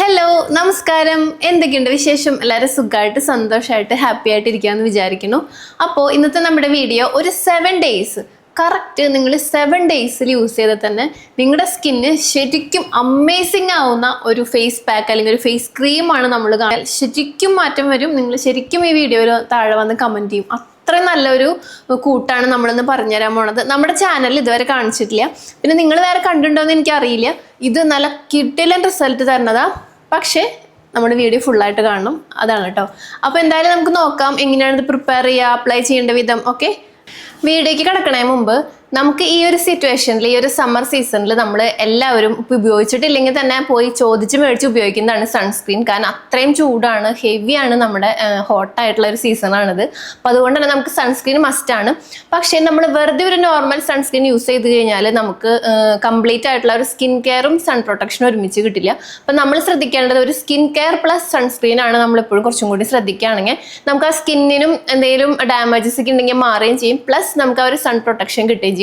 Hello നമസ്കാരം. എന്തൊക്കെയുണ്ട് വിശേഷം? എല്ലാവരും സുഖമായിട്ട് സന്തോഷമായിട്ട് ഹാപ്പി ആയിട്ട് ഇരിക്കാമെന്ന് വിചാരിക്കുന്നു. അപ്പോൾ ഇന്നത്തെ നമ്മുടെ വീഡിയോ ഒരു സെവൻ ഡേയ്സ് കറക്റ്റ് നിങ്ങൾ സെവൻ ഡേയ്സിൽ യൂസ് ചെയ്താൽ തന്നെ നിങ്ങളുടെ സ്കിന്ന് ശരിക്കും അമേസിങ് ആവുന്ന ഒരു ഫേസ് പാക്ക് അല്ലെങ്കിൽ ഒരു ഫേസ് ക്രീമാണ് നമ്മൾ കാണാൻ ശരിക്കും മാറ്റം വരും. നിങ്ങൾ ശരിക്കും ഈ വീഡിയോയിൽ താഴെ വന്ന് കമന്റ് ചെയ്യും. അത്രയും നല്ലൊരു കൂട്ടാണ് നമ്മളിന്ന് പറഞ്ഞുതരാൻ പോണത്. നമ്മുടെ ചാനലിൽ ഇതുവരെ കാണിച്ചിട്ടില്ല. പിന്നെ നിങ്ങൾ വേറെ കണ്ടിട്ടുണ്ടോ എന്ന് എനിക്കറിയില്ല. ഇത് നല്ല കിട്ടിലൻ റിസൾട്ട് തരുന്നതാ. പക്ഷേ നമ്മുടെ വീഡിയോ ഫുള്ളായിട്ട് കാണണം. അതാണ് കേട്ടോ അപ്പോൾ എന്തായാലും നമുക്ക് നോക്കാം എങ്ങനെയാണ് ഇത് പ്രിപ്പയർ ചെയ്യുക അപ്ലൈ ചെയ്യേണ്ട വിധം ഓക്കെ വീഡിയോയ്ക്ക് കിടക്കണേ മുമ്പ് നമുക്ക് ഈ ഒരു സിറ്റുവേഷനിൽ ഈ ഒരു സമ്മർ സീസണിൽ നമ്മൾ എല്ലാവരും ഇപ്പോൾ ഉപയോഗിച്ചിട്ടില്ലെങ്കിൽ തന്നെ പോയി ചോദിച്ച് മേടിച്ച് ഉപയോഗിക്കുന്നതാണ് സൺസ്ക്രീൻ കാരണം അത്രയും ചൂടാണ് ഹെവിയാണ് നമ്മുടെ ഹോട്ടായിട്ടുള്ള ഒരു സീസണാണിത് അപ്പോൾ അതുകൊണ്ട് തന്നെ നമുക്ക് സൺസ്ക്രീൻ മസ്റ്റാണ് പക്ഷേ നമ്മൾ വെറുതെ ഒരു നോർമൽ സൺസ്ക്രീൻ യൂസ് ചെയ്ത് കഴിഞ്ഞാൽ നമുക്ക് കംപ്ലീറ്റ് ആയിട്ടുള്ള ഒരു സ്കിൻ കെയറും സൺ പ്രൊട്ടക്ഷനും ഒരുമിച്ച് കിട്ടില്ല. അപ്പോൾ നമ്മൾ ശ്രദ്ധിക്കേണ്ടത് ഒരു സ്കിൻ കെയർ പ്ലസ് സൺസ്ക്രീൻ ആണ് നമ്മൾ എപ്പോഴും കുറച്ചും കൂടി ശ്രദ്ധിക്കുകയാണെങ്കിൽ നമുക്ക് ആ സ്കിന്നിനും എന്തെങ്കിലും ഡാമേജസ് ഒക്കെ ഉണ്ടെങ്കിൽ മാറുകയും ചെയ്യും. പ്ലസ് നമുക്ക് ആ ഒരു സൺ പ്രൊട്ടക്ഷൻ കിട്ടുകയും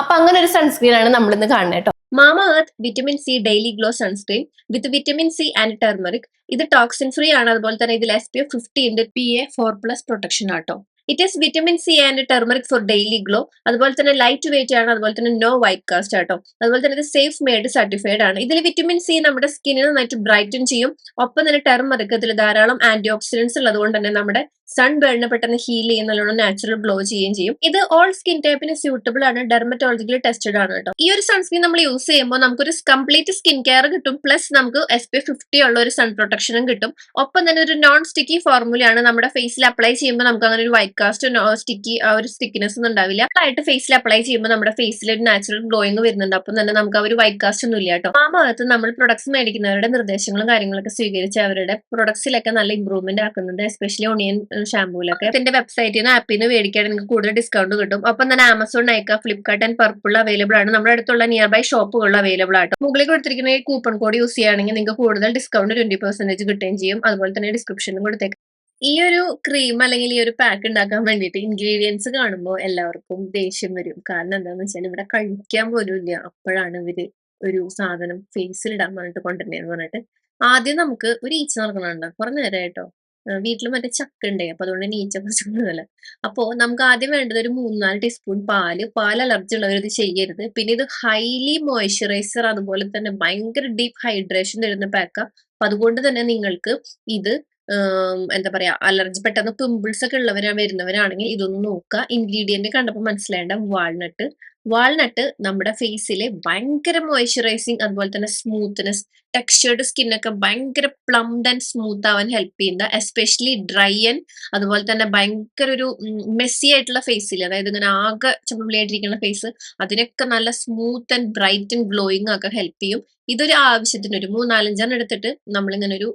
അപ്പം അങ്ങനെ ഒരു സൺസ്ക്രീൻ ആണ് നമ്മൾ ഇന്ന് കാണുന്നത് കേട്ടോ Mamaearth vitamin C daily glow sunscreen with vitamin C and turmeric ഇത് ടോക്സിൻ ഫ്രീ ആണ്. അതുപോലെ തന്നെ ഇതിൽ എസ് പി എഫ് ഫിഫ്റ്റി ഉണ്ട്. P A four plus protection auto it is vitamin C and turmeric for daily glow അതുപോലെ തന്നെ light weight ആണ്. അതുപോലെ തന്നെ നോ വൈറ്റ് കാസ്റ്റ് ആട്ടോ അതുപോലെ തന്നെ ഇത് സേഫ് മെയ്ഡ് സർട്ടിഫൈഡ് ആണ്. ഇതിൽ വിറ്റമിൻ സി നമ്മുടെ സ്കിന്നിനെ നന്നായിട്ട് ബ്രൈറ്റൻ ചെയ്യും. ഒപ്പം തന്നെ ടെർമറിക് ഇതിൽ ധാരാളം ആന്റി ഓക്സിഡൻസ് ഉള്ളതുകൊണ്ട് തന്നെ നമ്മുടെ സൺ ബേണിനെ പെട്ടെന്ന് ഹീൽ ചെയ്യും നല്ലോണം നാച്ചുറൽ ഗ്ലോ ചെയ്യുകയും ചെയ്യും. ഇത് ഓൾ സ്കിൻ ടൈപ്പിന് സ്യൂട്ടബിൾ ആണ് ഡെർമറ്റോളജിക്കലി ടെസ്റ്റഡ് ആണ് കേട്ടോ. ഈ ഒരു സൺസ്ക്രീൻ നമ്മൾ യൂസ് ചെയ്യുമ്പോൾ നമുക്കൊരു കംപ്ലീറ്റ് സ്കിൻ കെയർ കിട്ടും പ്ലസ് നമുക്ക് എസ് പി ഫിഫ്റ്റി ഉള്ള ഒരു സൺ പ്രൊട്ടക്ഷനും കിട്ടും. ഒപ്പം തന്നെ ഒരു നോൺ സ്റ്റിക്കി ഫോർമുലയാണ് നമ്മുടെ ഫേസിൽ അപ്ലൈ ചെയ്യുമ്പോൾ നമുക്ക് അങ്ങനെ ഒരു വൈറ്റ് കാസ്റ്റ് സ്റ്റിക്കി ആ ഒരു സ്റ്റിക്കിനെസ് ഒന്നും ഉണ്ടാവില്ല. ആയിട്ട് ഫേസിൽ അപ്ലൈ ചെയ്യുമ്പോൾ നമ്മുടെ ഫേസിൽ ഒരു നാച്ചുറൽ ഗ്ലോയിങ് വരുന്നുണ്ട്. അപ്പം തന്നെ നമുക്ക് ആ ഒരു വൈറ്റ് കാസ്റ്റ് ഒന്നും ഇല്ല കേട്ടോ. ആ ഭാഗത്ത് നമ്മൾ പ്രൊഡക്ട്സ് മേടിക്കുന്നവരുടെ നിർദ്ദേശങ്ങളും കാര്യങ്ങളൊക്കെ സ്വീകരിച്ച് അവരുടെ പ്രൊഡക്ട്സിലൊക്കെ നല്ല ഇമ്പ്രൂവ്മെന്റ് ആക്കുന്നുണ്ട് എസ്പെഷ്യലി ഓണിയൻ ഷാമ്പൂലൊക്കെ ഇതിന്റെ വെബ്സൈറ്റിൽ നിന്ന് ആപ്പിൽ നിന്ന് മേടിക്കുകയാണെങ്കിൽ നിങ്ങൾക്ക് കൂടുതൽ ഡിസ്കൗണ്ട് കിട്ടും. ഒപ്പം തന്നെ Amazon Nykaa Flipkart and Purplle available ആണ്. നമ്മുടെ അടുത്തുള്ള നിയർ ബൈ ഷോപ്പുകളിൽ അവൈലബിൾ ആട്ടോ മുകളിൽ കൊടുത്തിരിക്കുന്ന ഈ കൂപ്പൺ കോഡ് യൂസ് ചെയ്യുകയാണെങ്കിൽ നിങ്ങൾക്ക് കൂടുതൽ ഡിസ്കൗണ്ട് ട്വന്റി പെർസെന്റേജ് കിട്ടുകയും ചെയ്യും. അതുപോലെ തന്നെ ഡിസ്ക്രിപ്ഷനും കൊടുത്തേക്കാം. ഈ ഒരു ക്രീം അല്ലെങ്കിൽ ഈ ഒരു പാക്ക് ഉണ്ടാക്കാൻ വേണ്ടിയിട്ട് ഇൻഗ്രീഡിയൻസ് കാണുമ്പോൾ എല്ലാവർക്കും ദേഷ്യം വരും. കാരണം എന്താണെന്ന് വെച്ചാൽ ഇവിടെ കഴിക്കാൻ പോലും ഇല്ല. അപ്പോഴാണ് ഇവർ ഒരു സാധനം ഫേസിൽ ഇടാൻ പറഞ്ഞിട്ട് കൊണ്ടുവരുന്നതെന്ന് പറഞ്ഞിട്ട് ആദ്യം നമുക്ക് ഒരു ഈച്ച നടക്കണുണ്ട്. കുറെ നേരമായിട്ടോ വീട്ടിൽ മറ്റേ ചക്ക ഉണ്ടേ അപ്പൊ അതുകൊണ്ട് തന്നെ ഈച്ച കുറച്ച് കൂടുതല. അപ്പോ നമുക്ക് ആദ്യം വേണ്ടത് ഒരു മൂന്നാൽ ടീസ്പൂൺ പാൽ. പാൽ അലർജി ഉള്ളവർ ഇത് ചെയ്യരുത്. പിന്നെ ഇത് ഹൈലി മോയ്സ്ചറൈസർ അതുപോലെ തന്നെ ഭയങ്കര ഡീപ്പ് ഹൈഡ്രേഷൻ തരുന്ന പാക്കാ അപ്പൊ അതുകൊണ്ട് തന്നെ നിങ്ങൾക്ക് ഇത് എന്താ പറയാ അലർജി പെട്ടെന്ന് പിമ്പിൾസ് ഒക്കെ ഉള്ളവരാ വരുന്നവരാണെങ്കിൽ ഇതൊന്ന് നോക്കുക ഇൻഗ്രീഡിയന്റ് കണ്ടപ്പോൾ മനസ്സിലായേണ്ട വാൾനട്ട് വാൾനട്ട് നമ്മുടെ ഫേസിലെ ഭയങ്കര മോയ്സ്ചറൈസിങ് അതുപോലെ തന്നെ സ്മൂത്ത്നെസ് ടെക്സ്ചേർഡ് സ്കിന്നൊക്കെ ഭയങ്കര പ്ലംഡ് ആൻഡ് സ്മൂത്ത് ആവാൻ ഹെൽപ്പ് ചെയ്യുന്ന എസ്പെഷ്യലി ഡ്രൈ ആൻഡ് അതുപോലെ തന്നെ ഭയങ്കര ഒരു മെസ്സി ആയിട്ടുള്ള ഫേസിൽ അതായത് ഇങ്ങനെ ആകെ ചുമളിയായിട്ടിരിക്കുന്ന ഫേസ് അതിനൊക്കെ നല്ല smooth and bright and glowing ഒക്കെ ഹെൽപ്പ് ചെയ്യും. ഇതൊരു ആവശ്യത്തിന് ഒരു മൂന്നാലഞ്ചെണ്ണം എടുത്തിട്ട് നമ്മളിങ്ങനെ ഒരു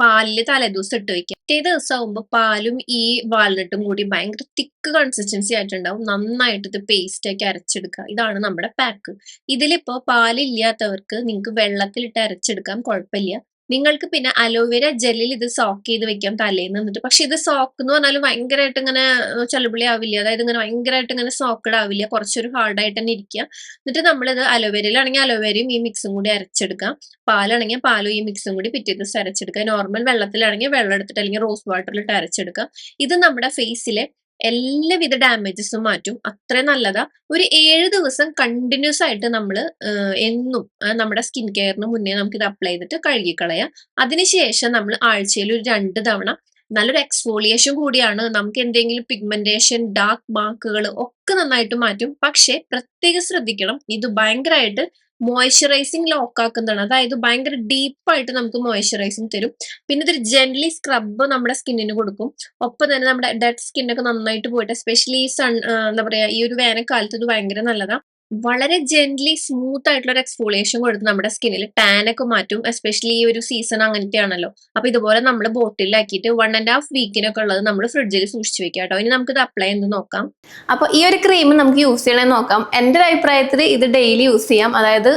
പാലിൽ തലേദിവസം ഇട്ട് വെക്കുക പിറ്റേ ദിവസം ആകുമ്പോൾ പാലും ഈ വാൽനട്ടും കൂടി ഭയങ്കര തിക്ക് കൺസിസ്റ്റൻസി ആയിട്ടുണ്ടാവും. നന്നായിട്ട് ഇത് പേസ്റ്റ് ആക്കി അരച്ചെടുക്കുക ഇതാണ് നമ്മുടെ പാക്ക് ഇതിലിപ്പോ പാലില്ലാത്തവർക്ക് നിങ്ങൾക്ക് വെള്ളത്തിലിട്ട് അരച്ചെടുക്കാം കുഴപ്പമില്ല. നിങ്ങൾക്ക് പിന്നെ അലോവേര ജെല്ലിൽ ഇത് സോക്ക് ചെയ്ത് വെക്കാം തലേന്ന് എന്നിട്ട്. പക്ഷെ ഇത് സോക്ക് എന്ന് പറഞ്ഞാൽ ഭയങ്കരമായിട്ട് ഇങ്ങനെ ചളുപിളി ആവില്ല. അതായത് ഇങ്ങനെ ഭയങ്കരമായിട്ട് ഇങ്ങനെ സോക്കഡ് ആവില്ല. കുറച്ചൊരു ഹാർഡായിട്ട് തന്നെ ഇരിക്കുക എന്നിട്ട് നമ്മളിത് അലോവേരയിലാണെങ്കിൽ അലോവേരയും ഈ മിക്സും കൂടി അരച്ചെടുക്കാം. പാലാണെങ്കിൽ പാലും ഈ മിക്സും കൂടി പിറ്റേ ദിവസം അരച്ചെടുക്കുക. നോർമൽ വെള്ളത്തിലാണെങ്കിൽ വെള്ളം എടുത്തിട്ട് അല്ലെങ്കിൽ റോസ് വാട്ടറിലിട്ട് അരച്ചെടുക്കാം ഇത് നമ്മുടെ ഫേസിലെ എല്ലാവിധ ഡാമേജസും മാറ്റും. അത്രയും നല്ലതാ. ഒരു ഏഴ് ദിവസം കണ്ടിന്യൂസ് ആയിട്ട് നമ്മൾ എന്നും നമ്മുടെ സ്കിൻ കെയറിന് മുന്നേ നമുക്ക് ഇത് അപ്ലൈ ചെയ്തിട്ട് കഴുകിക്കളയാം. അതിനുശേഷം നമ്മൾ ആഴ്ചയിൽ ഒരു രണ്ട് തവണ നല്ലൊരു എക്സ്ഫോളിയേഷൻ കൂടിയാണ്. നമുക്ക് എന്തെങ്കിലും പിഗ്മെന്റേഷൻ ഡാർക്ക് മാർക്കുകൾ ഒക്കെ നന്നായിട്ട് മാറ്റും. പക്ഷെ പ്രത്യേകം ശ്രദ്ധിക്കണം. ഇത് ഭയങ്കരമായിട്ട് മോയ്സ്ചറൈസിങ് ലോക്ക് ആക്കുന്നതാണ്. അതായത് ഭയങ്കര ഡീപ്പായിട്ട് നമുക്ക് മോയ്സ്ചറൈസിങ് തരും. പിന്നെ ഇതൊരു ജെന്റലി സ്ക്രബ് നമ്മുടെ സ്കിന്നിന് കൊടുക്കും. ഒപ്പം തന്നെ നമ്മുടെ ഡെഡ് സ്കിന്നൊക്കെ നന്നായിട്ട് പോയിട്ട് എസ്പെഷ്യലി സൺ എന്താ പറയുക ഈ ഒരു വേനൽക്കാലത്ത് ഇത് ഭയങ്കര നല്ലതാണ് വളരെ ജെന്റ്ലി സ്മൂത്ത് ആയിട്ടുള്ള ഒരു എക്സ്ഫോളിയേഷൻ കൊടുത്ത് നമ്മുടെ സ്കിന്നിൽ ടാനൊക്കെ മാറ്റും എസ്പെഷ്യലി ഈ ഒരു സീസൺ അങ്ങനത്തെ ആണല്ലോ അപ്പൊ ഇതുപോലെ നമ്മൾ ബോട്ടിലാക്കിയിട്ട് വൺ ആൻഡ് ഹാഫ് വീക്കിനൊക്കെ ഉള്ളത് നമ്മൾ ഫ്രിഡ്ജിൽ സൂക്ഷിച്ചു വെക്കാം കേട്ടോ. ഇനി നമുക്ക് ഇത് അപ്ലൈ ചെയ്ത് നോക്കാം. അപ്പൊ ഈ ഒരു ക്രീം നമുക്ക് യൂസ് ചെയ്യണമെന്ന് നോക്കാം. എന്റെ ഒരു അഭിപ്രായത്തിൽ ഇത് ഡെയിലി യൂസ് ചെയ്യാം. അതായത്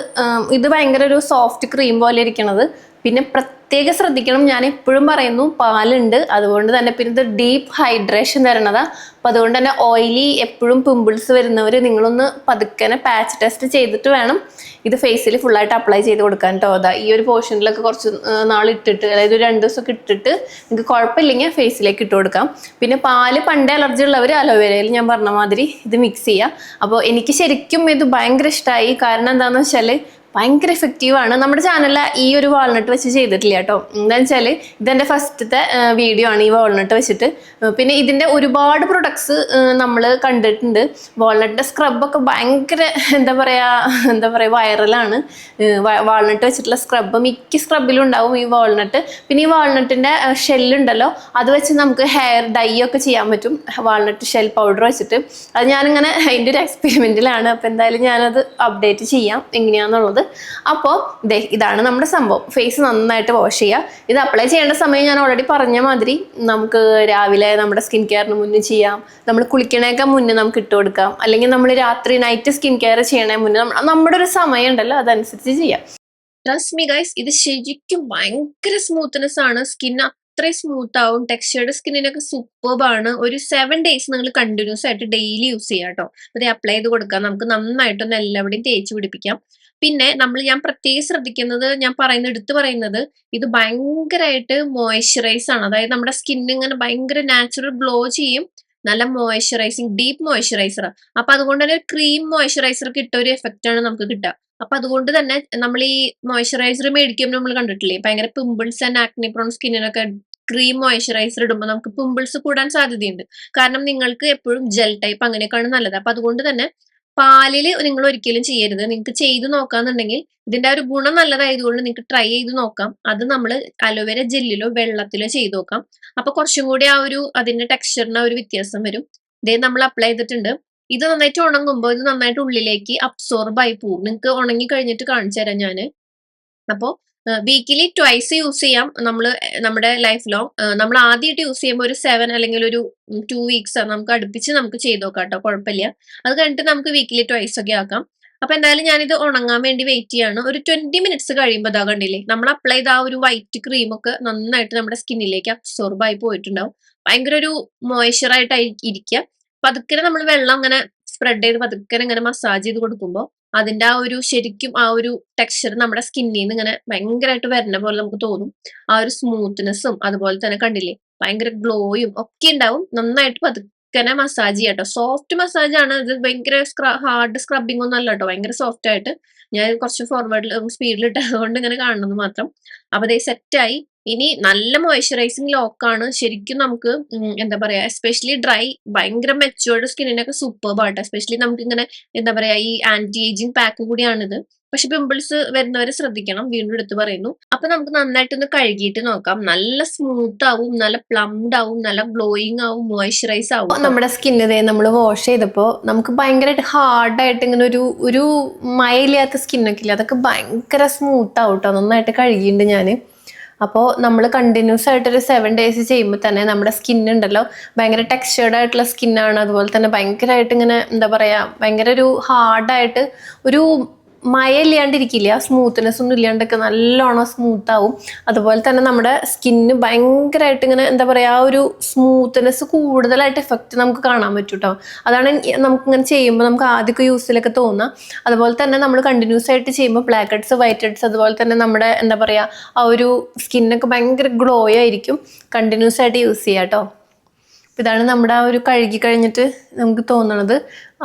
ഇത് ഭയങ്കര ഒരു സോഫ്റ്റ് ക്രീം പോലെ ഇരിക്കണത്. പിന്നെ പ്രത്യേകം ശ്രദ്ധിക്കണം. ഞാൻ എപ്പോഴും പറയുന്നു പാലുണ്ട്. അതുകൊണ്ട് തന്നെ പിന്നെ ഇത് ഡീപ്പ് ഹൈഡ്രേഷൻ തരണതാ. അപ്പം അതുകൊണ്ട് തന്നെ ഓയിലി എപ്പോഴും പിമ്പിൾസ് വരുന്നവർ നിങ്ങളൊന്ന് പതുക്കനെ പാച്ച് ടെസ്റ്റ് ചെയ്തിട്ട് വേണം ഇത് ഫേസിൽ ഫുള്ളായിട്ട് അപ്ലൈ ചെയ്ത് കൊടുക്കാൻ കേട്ടോ അതാ ഈ ഒരു പോർഷനിലൊക്കെ കുറച്ച് നാൾ ഇട്ടിട്ട് അതായത് ഒരു രണ്ട് ദിവസമൊക്കെ ഇട്ടിട്ട് നിങ്ങൾക്ക് കുഴപ്പമില്ലെങ്കിൽ ഫേസിലേക്ക് ഇട്ട് കൊടുക്കാം. പിന്നെ പാൽ പണ്ടേ അലർജി ഉള്ളവർ അലോവേരയിൽ ഞാൻ പറഞ്ഞ മാതിരി ഇത് മിക്സ് ചെയ്യുക അപ്പോൾ എനിക്ക് ശരിക്കും ഇത് ഭയങ്കര ഇഷ്ടമായി കാരണം എന്താണെന്ന് വെച്ചാൽ ഭയങ്കര എഫക്റ്റീവ് ആണ്. നമ്മുടെ ചാനലിൽ ഈ ഒരു വാൾനട്ട് വെച്ച് ചെയ്തിട്ടില്ല കേട്ടോ. എന്താണെന്ന് വെച്ചാൽ ഇതെന്റെ ഫസ്റ്റത്തെ വീഡിയോ ആണ് ഈ വാൾനട്ട് വെച്ചിട്ട്. പിന്നെ ഇതിന്റെ ഒരുപാട് പ്രൊഡക്ട്സ് നമ്മൾ കണ്ടിട്ടുണ്ട്. വാൾനട്ടിന്റെ സ്ക്രബൊക്കെ ഭയങ്കര എന്താ പറയുക എന്താ പറയുക വൈറലാണ് വാൾനട്ട് വെച്ചിട്ടുള്ള സ്ക്രബ് മിക്ക സ്ക്രബിലും ഉണ്ടാവും ഈ വാൾനട്ട് പിന്നെ ഈ വാൾനട്ടിന്റെ ഷെല്ലുണ്ടല്ലോ അത് വെച്ച് നമുക്ക് ഹെയർ ഡൈ ഒക്കെ ചെയ്യാൻ പറ്റും. വാൾനട്ട് ഷെൽ പൗഡർ വെച്ചിട്ട്. അത് ഞാനിങ്ങനെ അതിന്റെ ഒരു എക്സ്പെരിമെന്റിലാണ് അപ്പോൾ എന്തായാലും ഞാനത് അപ്ഡേറ്റ് ചെയ്യാം. എങ്ങനെയാണെന്നുള്ളത് അപ്പോൾ ദേ ഇതാണ് നമ്മുടെ സംഭവം. ഫേസ് നന്നായിട്ട് വാഷ് ചെയ്യുക ഇത് അപ്ലൈ ചെയ്യേണ്ട സമയം ഞാൻ ഓൾറെഡി പറഞ്ഞ മാതിരി നമുക്ക് രാവിലെ നമ്മുടെ സ്കിൻ കെയറിന് മുന്നേ ചെയ്യാം. നമ്മൾ കുളിക്കണേക്കാൾ മുന്നേ നമുക്ക് ഇട്ട് കൊടുക്കാം. അല്ലെങ്കിൽ നമ്മൾ രാത്രി നൈറ്റ് സ്കിൻ കെയർ ചെയ്യണേ മുന്നേ നമ്മുടെ ഒരു സമയം ഉണ്ടല്ലോ അതനുസരിച്ച് ചെയ്യാം. ട്രസ്റ്റ് ഗൈസ് ഇത് ശരിക്കും ഭയങ്കര സ്മൂത്ത്നെസ് ആണ്. സ്കിൻ അത്രയും സ്മൂത്ത് ആവും. ടെക്സ്ചേർഡ് സ്കിന്നിനൊക്കെ ആണ്. ഒരു സെവൻ ഡേയ്സ് നിങ്ങൾ കണ്ടിന്യൂസ് ആയിട്ട് ഡെയിലി യൂസ് ചെയ്യാം കേട്ടോ അത് അപ്ലൈ ചെയ്ത് കൊടുക്കാം. നമുക്ക് നന്നായിട്ടൊന്ന് എല്ലാവിടെയും തേച്ച് പിടിപ്പിക്കാം. പിന്നെ നമ്മൾ ഞാൻ പ്രത്യേകം ശ്രദ്ധിക്കുന്നത് ഞാൻ പറയുന്ന എടുത്തു പറയുന്നത് ഇത് ഭയങ്കരമായിട്ട് മോയ്സ്ചറൈസ് ആണ്. അതായത് നമ്മുടെ സ്കിൻ ഇങ്ങനെ ഭയങ്കര നാച്ചുറൽ ഗ്ലോ ചെയ്യും. നല്ല മോയ്സ്ചറൈസിങ് ഡീപ്പ് മോയ്സ്ചറൈസർ അപ്പൊ അതുകൊണ്ട് തന്നെ ക്രീം മോയ്സ്ചറൈസർ കിട്ട ഒരു എഫക്റ്റ് ആണ് നമുക്ക് കിട്ടുക. അപ്പൊ അതുകൊണ്ട് തന്നെ നമ്മൾ ഈ മോയ്സ്ചറൈസർ മേടിക്കുമ്പോൾ നമ്മൾ കണ്ടിട്ടില്ലേ? ഭയങ്കര പിമ്പിൾസ് ആൻഡ് ആക്നി പ്രോൺ സ്കിന്നിനൊക്കെ ക്രീം മോയ്സ്ചറൈസർ ഇടുമ്പോൾ നമുക്ക് പിമ്പിൾസ് കൂടാൻ സാധ്യതയുണ്ട്. കാരണം നിങ്ങൾക്ക് എപ്പോഴും ജെൽ ടൈപ്പ് അങ്ങനെയൊക്കെയാണ് നല്ലത്. അപ്പൊ അതുകൊണ്ട് തന്നെ പാലിൽ നിങ്ങൾ ഒരിക്കലും ചെയ്യരുത്. നിങ്ങൾക്ക് ചെയ്തു നോക്കാന്നുണ്ടെങ്കിൽ ഇതിന്റെ ഒരു ഗുണം നല്ലതായതുകൊണ്ട് നിങ്ങൾക്ക് ട്രൈ ചെയ്ത് നോക്കാം. അത് നമ്മൾ അലോവേര ജെല്ലിലോ വെള്ളത്തിലോ ചെയ്ത് നോക്കാം. അപ്പൊ കുറച്ചും കൂടി ആ ഒരു അതിന്റെ ടെക്സ്ചറിന് ഒരു വ്യത്യാസം വരും. ഇതേ നമ്മൾ അപ്ലൈ ചെയ്തിട്ടുണ്ട്. ഇത് നന്നായിട്ട് ഉണങ്ങുമ്പോൾ ഇത് നന്നായിട്ട് ഉള്ളിലേക്ക് അബ്സോർബ് ആയി പോകും നിങ്ങൾക്ക് ഉണങ്ങി കഴിഞ്ഞിട്ട് കാണിച്ചു തരാം ഞാൻ. അപ്പോ വീക്കിലി ട്വൈസ് യൂസ് ചെയ്യാം. നമ്മൾ നമ്മുടെ ലൈഫ് ലോങ് നമ്മൾ ആദ്യമായിട്ട് യൂസ് ചെയ്യുമ്പോൾ ഒരു സെവൻ അല്ലെങ്കിൽ ഒരു ടു വീക്സ് നമുക്ക് അടുപ്പിച്ച് നമുക്ക് ചെയ്ത് നോക്കാം കേട്ടോ കുഴപ്പമില്ല അത് കഴിഞ്ഞിട്ട് നമുക്ക് വീക്കിലി ട്വൈസ് ഒക്കെ ആക്കാം. അപ്പൊ എന്തായാലും ഞാനിത് ഉണങ്ങാൻ വേണ്ടി വെയിറ്റ് ചെയ്യാണ്. ഒരു ട്വന്റി മിനിറ്റ്സ് കഴിയുമ്പോൾ അതാ കണ്ടില്ലേ നമ്മൾ അപ്ലൈ ചെയ്ത ആ ഒരു വൈറ്റ് ക്രീം ഒക്കെ നന്നായിട്ട് നമ്മുടെ സ്കിന്നിലേക്ക് അബ്സോർബ് ആയി പോയിട്ടുണ്ടാവും. ഭയങ്കര ഒരു മോയ്സ്ചറായിട്ടായി ഇരിക്കുക പതുക്കെ നമ്മൾ വെള്ളം അങ്ങനെ സ്പ്രെഡ് ചെയ്ത് പതുക്കെ ഇങ്ങനെ മസാജ് ചെയ്ത് കൊടുക്കുമ്പോൾ അതിന്റെ ആ ഒരു ശരിക്കും ആ ഒരു ടെക്സ്ചർ നമ്മുടെ സ്കിന്നിൽ നിന്ന് ഇങ്ങനെ ഭയങ്കരമായിട്ട് വരുന്ന പോലെ നമുക്ക് തോന്നും. ആ ഒരു സ്മൂത്ത്നെസ്സും അതുപോലെ തന്നെ കണ്ടില്ലേ? ഭയങ്കര ഗ്ലോയും ഒക്കെ ഉണ്ടാവും നന്നായിട്ട് പതുക്കനെ മസാജ് ചെയ്യാം കേട്ടോ സോഫ്റ്റ് മസാജ് ആണ്. ഇത് ഭയങ്കര ഹാർഡ് സ്ക്രബിംഗ് ഒന്നും അല്ല കേട്ടോ ഭയങ്കര സോഫ്റ്റ് ആയിട്ട് ഞാൻ കുറച്ച് ഫോർവേഡിൽ സ്പീഡിൽ ഇട്ടതുകൊണ്ട് ഇങ്ങനെ കാണുന്നത് മാത്രം. അപ്പൊ അതേ സെറ്റായി ഇനി നല്ല മോയ്സ്ചറൈസിങ് ലോക്കാണ് ശരിക്കും നമുക്ക് എന്താ പറയാ എസ്പെഷ്യലി ഡ്രൈ ഭയങ്കര മെച്ചുവേർഡ് സ്കിന്നിനൊക്കെ സൂപ്പർ ആയിട്ട് എസ്പെഷ്യലി നമുക്ക് ഇങ്ങനെ എന്താ പറയാ ഈ ആന്റി ഏജിങ് പാക്ക് കൂടിയാണിത്. പക്ഷെ പിമ്പിൾസ് വരുന്നവരെ ശ്രദ്ധിക്കണം. വീണ്ടും എടുത്ത് പറയുന്നു. അപ്പൊ നമുക്ക് നന്നായിട്ടൊന്ന് കഴുകിയിട്ട് നോക്കാം. നല്ല സ്മൂത്ത് ആവും നല്ല പ്ലംഡ് ആവും നല്ല ഗ്ലോയിങ് ആവും മോയ്സ്ചറൈസ് ആവും. നമ്മുടെ സ്കിന്നിനെ നമ്മൾ വാഷ് ചെയ്തപ്പോൾ നമുക്ക് ഭയങ്കരമായിട്ട് ഹാർഡായിട്ട് ഇങ്ങനെ ഒരു ഒരു മയയില്ലാത്ത സ്കിന്നൊക്കെ ഇല്ല? അതൊക്കെ ഭയങ്കര സ്മൂത്ത് ആവും കേട്ടോ നന്നായിട്ട് കഴുകിയിട്ടുണ്ട് ഞാൻ അപ്പോൾ നമ്മൾ കണ്ടിന്യൂസ് ആയിട്ടൊരു സെവൻ ഡേയ്സ് ചെയ്യുമ്പോൾ തന്നെ നമ്മുടെ സ്കിൻ ഉണ്ടല്ലോ ഭയങ്കര ടെക്സ്ചേർഡ് ആയിട്ടുള്ള സ്കിന്നാണ് അതുപോലെ തന്നെ ഭയങ്കരമായിട്ട് ഇങ്ങനെ എന്താ പറയുക ഭയങ്കര ഒരു ഹാർഡായിട്ട് ഒരു മയ ഇല്ലാണ്ടിരിക്കില്ല സ്മൂത്ത്നെസ് ഒന്നും ഇല്ലാണ്ടൊക്കെ നല്ലോണം സ്മൂത്ത് ആവും. അതുപോലെ തന്നെ നമ്മുടെ സ്കിന്ന് ഭയങ്കരമായിട്ട് ഇങ്ങനെ എന്താ പറയുക ആ ഒരു സ്മൂത്ത്നെസ് കൂടുതലായിട്ട് എഫക്റ്റ് നമുക്ക് കാണാൻ പറ്റും കേട്ടോ അതാണ് നമുക്കിങ്ങനെ ചെയ്യുമ്പോൾ നമുക്ക് ആദ്യമൊക്കെ യൂസിലൊക്കെ തോന്നുക അതുപോലെ തന്നെ നമ്മൾ കണ്ടിന്യൂസ് ആയിട്ട് ചെയ്യുമ്പോൾ ബ്ലാക്ക് ഹെഡ്സ് വൈറ്റ് ഹെഡ്സ് അതുപോലെ തന്നെ നമ്മുടെ എന്താ പറയുക ആ ഒരു സ്കിന്നൊക്കെ ഭയങ്കര ഗ്ലോ ആയിരിക്കും. കണ്ടിന്യൂസ് ആയിട്ട് യൂസ് ചെയ്യുക കേട്ടോ ഇതാണ് നമ്മുടെ ആ ഒരു കഴുകി കഴിഞ്ഞിട്ട് നമുക്ക് തോന്നണത്.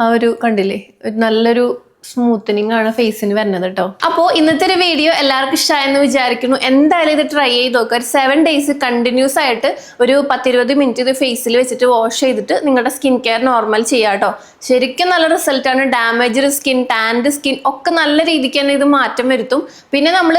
ആ ഒരു കണ്ടില്ലേ ഒരു നല്ലൊരു സ്മൂത്തനിങ് ആണ് ഫേസിന് വരുന്നത് കേട്ടോ അപ്പോ ഇന്നത്തെ ഒരു വീഡിയോ എല്ലാവർക്കും ഇഷ്ടമായെന്ന് വിചാരിക്കുന്നു. എന്തായാലും ഇത് ട്രൈ ചെയ്ത് നോക്കുക ഒരു സെവൻ ഡേയ്സ് കണ്ടിന്യൂസ് ആയിട്ട് ഒരു പത്തിരുപത് മിനിറ്റ് ഇത് ഫേസിൽ വെച്ചിട്ട് വാഷ് ചെയ്തിട്ട് നിങ്ങളുടെ സ്കിൻ കെയർ നോർമൽ ചെയ്യാം കേട്ടോ ശരിക്കും നല്ല റിസൾട്ടാണ് ഡാമേജ്ഡ് സ്കിൻ ടാൻഡ് സ്കിൻ ഒക്കെ നല്ല രീതിക്ക് തന്നെ ഇത് മാറ്റം വരുത്തും. പിന്നെ നമ്മൾ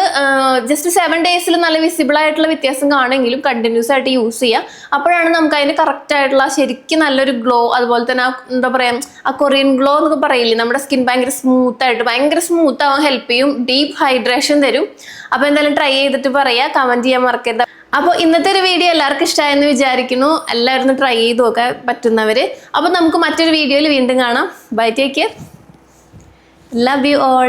ജസ്റ്റ് സെവൻ ഡേയ്സിൽ നല്ല വിസിബിൾ ആയിട്ടുള്ള വ്യത്യാസം കാണുമെങ്കിലും കണ്ടിന്യൂസ് ആയിട്ട് യൂസ് ചെയ്യുക അപ്പോഴാണ് നമുക്ക് അതിന് കറക്റ്റ് ആയിട്ടുള്ള ശരിക്കും നല്ലൊരു ഗ്ലോ അതുപോലെ തന്നെ എന്താ പറയുക ആ കൊറിയൻ ഗ്ലോ എന്നൊക്കെ പറയില്ലേ നമ്മുടെ സ്കിൻ ഭയങ്കര സ്മൂത്ത് ആയിട്ട് ഭയങ്കര സ്മൂത്ത് ആവാൻ ഹെൽപ്പ് ചെയ്യും ഡീപ്പ് ഹൈഡ്രേഷൻ തരും. അപ്പോൾ എന്തായാലും ട്രൈ ചെയ്തിട്ട് പറയാ കമന്റ് ചെയ്യാൻ മറക്കരുത്. അപ്പോൾ ഇന്നത്തെ ഒരു വീഡിയോ എല്ലാവർക്കും ഇഷ്ടമായെന്ന് വിചാരിക്കുന്നു. എല്ലാവരും ട്രൈ ചെയ്ത് നോക്കാൻ പറ്റുന്നവർ അപ്പോൾ നമുക്ക് മറ്റൊരു വീഡിയോയിൽ വീണ്ടും കാണാം. Bye take care love you all